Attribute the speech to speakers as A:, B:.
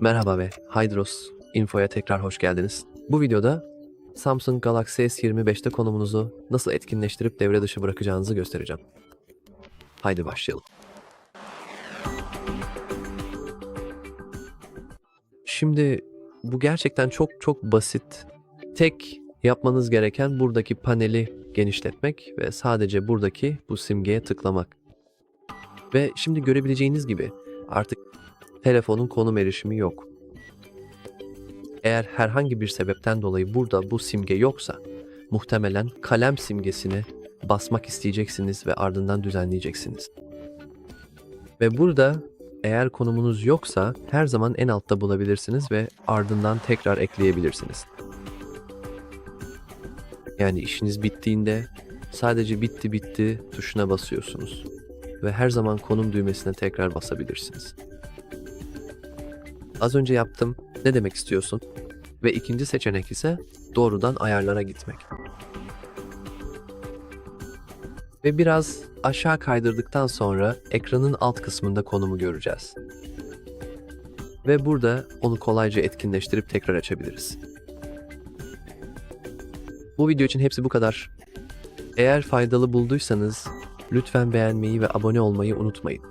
A: Merhaba ve Hydros Info'ya tekrar hoş geldiniz. Bu videoda Samsung Galaxy S25'te konumunuzu nasıl etkinleştirip devre dışı bırakacağınızı göstereceğim. Haydi başlayalım. Şimdi bu gerçekten çok çok basit. Tek yapmanız gereken buradaki paneli genişletmek ve sadece buradaki bu simgeye tıklamak. Ve şimdi görebileceğiniz gibi artık telefonun konum erişimi yok. Eğer herhangi bir sebepten dolayı burada bu simge yoksa muhtemelen kalem simgesini basmak isteyeceksiniz ve ardından düzenleyeceksiniz. Ve burada eğer konumunuz yoksa her zaman en altta bulabilirsiniz ve ardından tekrar ekleyebilirsiniz. Yani işiniz bittiğinde sadece bitti bitti tuşuna basıyorsunuz ve her zaman konum düğmesine tekrar basabilirsiniz. Az önce yaptım. Ne demek istiyorsun? Ve ikinci seçenek ise doğrudan ayarlara gitmek. Ve biraz aşağı kaydırdıktan sonra ekranın alt kısmında konumu göreceğiz. Ve burada onu kolayca etkinleştirip tekrar açabiliriz. Bu video için hepsi bu kadar. Eğer faydalı bulduysanız lütfen beğenmeyi ve abone olmayı unutmayın.